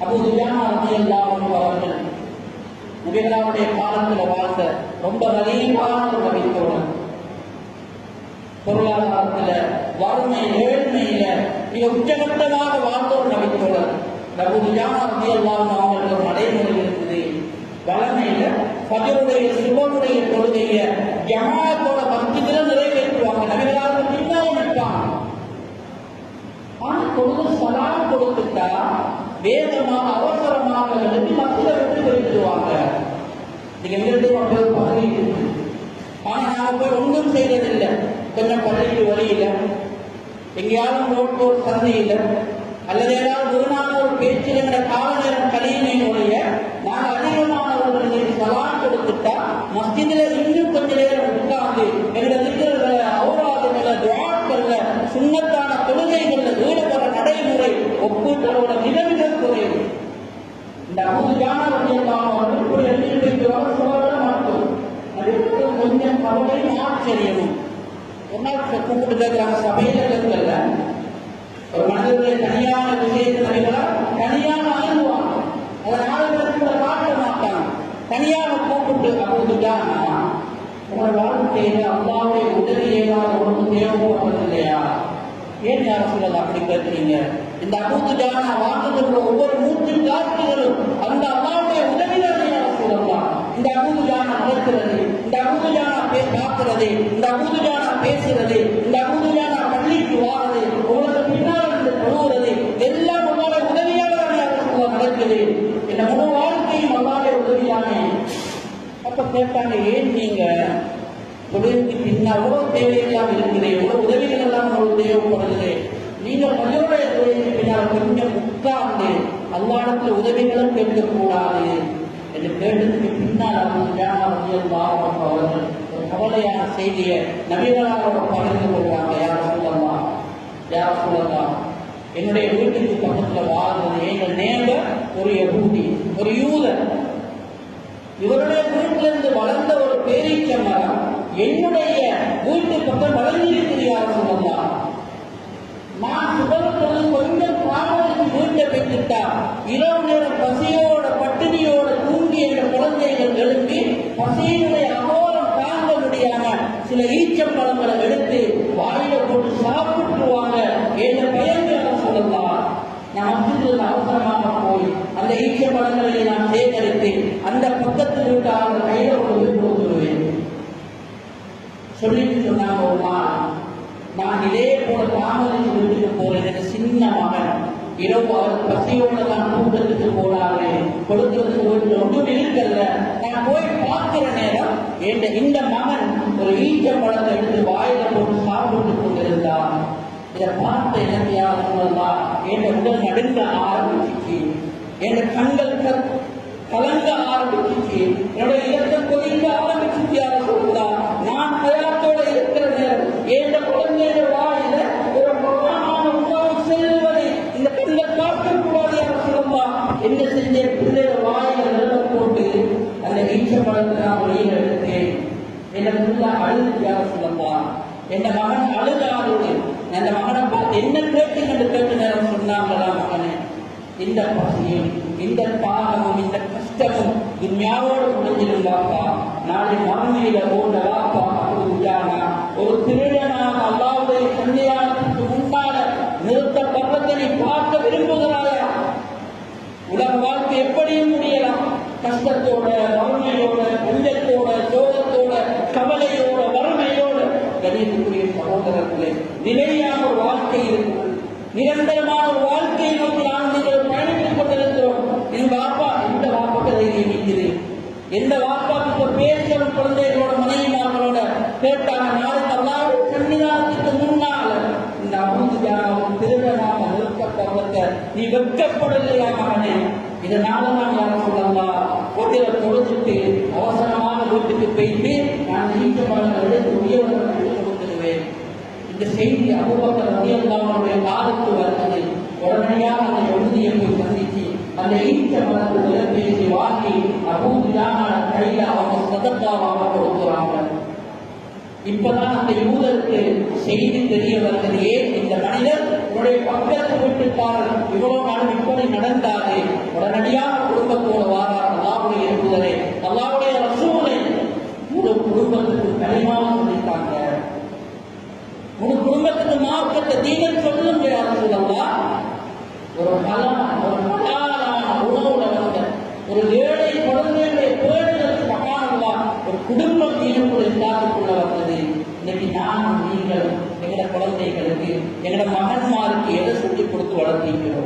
அப்போ துஜானா ரலியல்லாஹு அவர்கள் நபிகளாருடைய காலத்தில் வாழ்ந்த ரொம்ப வலியமான ஒரு நபித்தோழர் பொருளாதாரத்துல வறுமை ஏழ்மையில மிக உச்சகட்டமாக வாழ்ந்த ஒரு நபித்தோழர் நபுதுஜானா ரலியல்லாஹு அவர்களுக்கு ஒரு நடைமுறை இருக்குது. வளமையில ஃபஜருடைய சுபனுடைய தொழுகைய ஜமாத்தோட அவசரமாக எழுதி மக்களை விட்டு போயிடுவாங்க நீங்க வீட்டு மக்கள் பதவி ஆனா நான் போய் ஒன்றும் செய்ததில்லை. கொஞ்சம் பள்ளிக்கு வழியில? எங்கேயாவது ரோட் ரோட் சந்தையில அல்லது ஏதாவது ஒரு நாள் ஒரு பேச்சில் என்ற கால நேரம் கழியுமே ஒழிய நான் அதிகமானவர்களுக்கு சவால் கொடுத்துட்டா மஸ்ஜிதில் இன்னும் கொஞ்ச நேரம் உட்கார்ந்து எங்களோட திட்டங்கள அவுராதுகள துவாக்கல்ல சுண்ணத்தான தொழுகைகள்ல ஈடுபட நடைமுறை ஒப்புதலோட நிலவுகள் குறைவு இந்த அபூஜான வழியெல்லாம் அவர்கள் எழுதி சொல்லவே மாட்டோம் அது கொஞ்சம் கவலை ஆச்சரியமும் கூப்பிட்டு கேட்கிறாங்க சபையில கேட்கல ஒரு மனிதனுடைய தனியான விஷயத்தை தனியாக அணுகுவாங்க அதை நாலு காட்ட மாட்டாங்க தனியாக கூப்பிட்டு அபூஜானா உங்கள் வாழ்க்கையில அல்லாவுடைய உதவி ஏதாவது ஒன்றும் தேவைப்படுறது இல்லையா ஏன் யார் சொல்லலாம் அப்படி கேட்குறீங்க இந்த அபூஜானா வாழ்ந்துகிற ஒவ்வொரு மூச்சு காட்சிகளும் அந்த அம்மாவுடைய உதவிதான் யார் சொல்லலாம் இந்த அபூஜானா நடக்கிறது இந்த அபூஜானா பே பார்க்கிறது இந்த அபூஜானா பேசுறது இந்த அபூஜானா பள்ளிக்கு வாரது உங்களுக்கு பின்னால் இருந்து தொழுகிறது எல்லாம் உங்களோட உதவியாக நடக்குது. இந்த முழு வாழ்க்கையும் அல்லாவுடைய உதவியானே அப்ப கேட்டாங்க ஏன் நீங்க தொழிலுக்கு பின்னால் தேவையெல்லாம் இருக்கிறேன் எவ்வளவு உதவிகள் எல்லாம் உங்களுக்கு தேவைப்படுது நீங்க பள்ளியோடைய தொழிலுக்கு பின்னால் கொஞ்சம் உட்கார்ந்து அல்லாடத்தில் உதவிகளும் கேட்கக்கூடாது என்று கேட்டதுக்கு பின்னால் அவர்கள் ஒரு கவலையான செய்தியை நபிகளாரோட பகிர்ந்து கொள்றாங்க யார் சொல்லலாம் யார் சொல்லலாம் என்னுடைய வீட்டுக்கு பக்கத்துல வாழ்ந்தது எங்கள் நேர்ந்த ஒரு யகூதி ஒரு யூதர். இவருடைய வீட்டிலிருந்து வளர்ந்த ஒரு பேரீச்ச மரம் என்னுடைய வீட்டு பக்கம் வளர்ந்திருக்கிறது யார் சொல்லலாம் நான் கொஞ்சம் காவலுக்கு வீட்டை பெற்றுட்டா இரவு நேரம் பசியோட பட்டினியோட தூங்கி என்ற குழந்தைகள் எழுப்பி பசியினுடைய அகோரம் தாங்க முடியாம சில ஈச்சம்பழங்களை எடுத்து வாயில போட்டு சாப்பிட்டுருவாங்க என்ற பயங்கர சொல்லலாம். நான் மசிதில் அவசரமாக போய் அந்த ஈச்சம்பழங்களை நான் சேகரித்து அந்த பக்கத்து வீட்டாளர் கையில கொண்டு போய் சொல்லிட்டு சொன்னாங்க ஒரு நாள் நான் இதே போல தாமதிச்சு வீட்டுக்கு போறேன் எனக்கு சின்ன மகன் இரவு அவர் பசியோட கூட்டத்துக்கு போனாரு கொடுக்கிறதுக்கு வீட்டுல ஒன்றும் இருக்கல நான் போய் பார்க்கிற நேரம் என் இந்த மகன் ஒரு ஈச்ச பழத்தை எடுத்து வாயில போட்டு சாப்பிட்டு கொண்டிருந்தான். இதை பார்த்த எனக்கு யார் சொல்லலாம் என் உடல் நடுங்க ஆரம்பிச்சிச்சு என் கண்கள் கலங்க ஆரம்பிச்சிச்சு என்னுடைய இலக்கம் கொதிக்க ஆரம்பிச்சிச்சு யார் சொல்லுதா நான் தயாரத்தோட இருக்கிற நேரம் என் குழந்தைய வாயில ஒரு பிரபலமான உணவு செல்வதை இந்த கண்கள் பார்க்கக்கூடாது யார் சொல்லுவா என்ன செஞ்சேன் பிள்ளைய வாயில நில போட்டு அந்த ஈச்ச பழத்தை நான் வெளியில எடுத்தேன் என்ன புள்ள அழுது சொல்லப்பா என் மகன் அந்த மகனை பார்த்து என்ன கேட்டு கேட்டு நேரம் சொன்னாங்களா மகனே? இந்த பசியும் இந்த பாகமும் இந்த கஷ்டமும் துன்யாவோடு முடிஞ்சிருந்தாப்பா நாளை மறுமையில போன்ற வாப்பா ஒரு திருடனாக அல்லாவுடைய அன்பிற்குரிய சகோதரர்களே நிலையான ஒரு வாழ்க்கை இருக்கும் நிரந்தரமான ஒரு வாழ்க்கையை நோக்கி நாம் நீங்கள் பயணித்துக் கொண்டிருக்கிறோம். என் பாப்பா எந்த வாப்பா கதையை நிற்குது? எந்த வாப்பாக்கு இப்ப பேசும் குழந்தைகளோட மனைவிமார்களோட கேட்டாங்க நாளை அல்லாவுடைய சன்னிதானத்துக்கு முன்னால இந்த அபூஜாவும் திருடனாக நிறுத்தப்படுறத நீ வெட்கப்படலையா மகனே? இதனால நான் யாரும் சொல்லலாம் ஒட்டில தொழுதுட்டு அவசரமாக வீட்டுக்கு போயிட்டு நான் நீண்ட பழங்கள் எடுத்து இந்த செய்தி அபுபக்கர் ரலியல்லாஹுடைய காதுக்கு வருகிறது உடனடியாக அந்த எழுதியை போய் சந்திச்சு அந்த ஈச்ச மரத்து பேசி வாங்கி அபூதியான கையில அவங்க சதத்தாவாக கொடுக்குறாங்க. இப்பதான் அந்த யூதருக்கு செய்தி தெரிய வருகிறது ஏன் இந்த மனிதர் உன்னுடைய பக்கத்து வீட்டுக்காரர் இவ்வளவு நாள் இப்படி நடந்தாரு. உடனடியாக குடும்பத்துக்கு தீனம் தீனன் சொல்லுங்க ஒரு பலமான ஒரு ஹலாலான உணவுல வந்த ஒரு ஏழை குழந்தைகளை பேடுதற்கு மகானல்லா ஒரு குடும்பம் தீனுக்குள்ள இல்லாதக்குள்ள வந்தது இன்னைக்கு நானும் நீங்கள் எங்கட குழந்தைகளுக்கு எங்கட மகன்மாருக்கு எதை சொல்லிக் கொடுத்து வளர்த்தீங்களோ?